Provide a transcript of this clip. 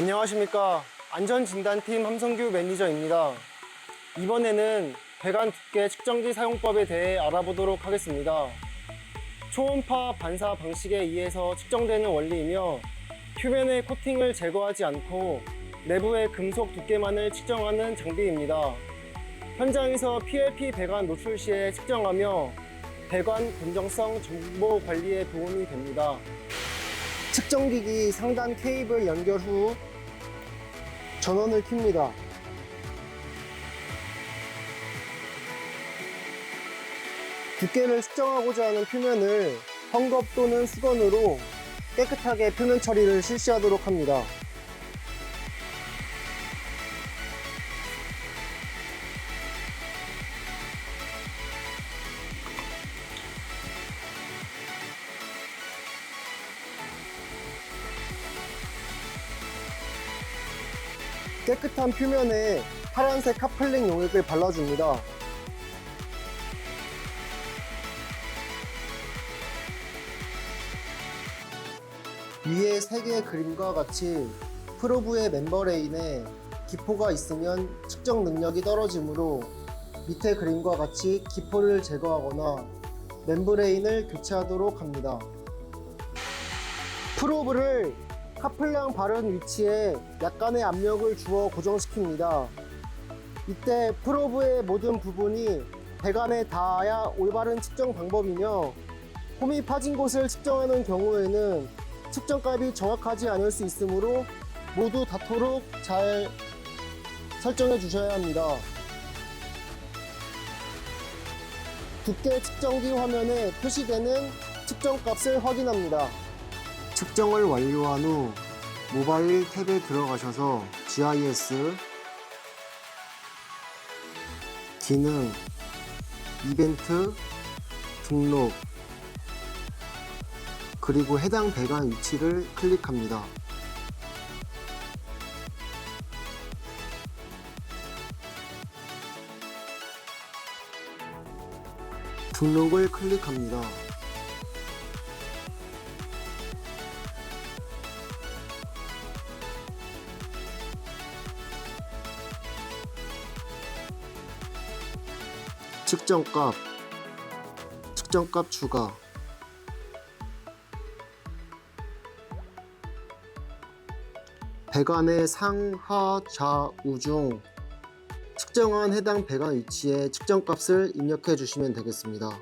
안녕하십니까. 안전진단팀 함성규 매니저입니다. 이번에는 배관 두께 측정기 사용법에 대해 알아보도록 하겠습니다. 초음파 반사 방식에 의해서 측정되는 원리이며 표면의 코팅을 제거하지 않고 내부의 금속 두께만을 측정하는 장비입니다. 현장에서 PLP 배관 노출 시에 측정하며 배관 건정성 정보 관리에 도움이 됩니다. 측정기기 상단 케이블 연결 후 전원을 켭니다. 두께를 측정하고자 하는 표면을 헝겊 또는 수건으로 깨끗하게 표면 처리를 실시하도록 합니다. 깨끗한 표면에 파란색 카플링 용액을 발라줍니다. 위에 세 개의 그림과 같이 프로브의 멤버레인에 기포가 있으면 측정 능력이 떨어지므로 밑에 그림과 같이 기포를 제거하거나 멤브레인을 교체하도록 합니다. 프로브를 카플랑 바른 위치에 약간의 압력을 주어 고정시킵니다. 이때 프로브의 모든 부분이 배관에 닿아야 올바른 측정 방법이며 홈이 파진 곳을 측정하는 경우에는 측정값이 정확하지 않을 수 있으므로 모두 닿도록 잘 설정해 주셔야 합니다. 두께 측정기 화면에 표시되는 측정값을 확인합니다. 측정을 완료한 후 모바일 탭에 들어가셔서 GIS 기능 이벤트 등록 그리고 해당 배관 위치를 클릭합니다. 등록을 클릭합니다. 측정값, 측정값 추가, 배관의 상하 좌우 중 측정한 해당 배관 위치에 측정값을 입력해 주시면 되겠습니다.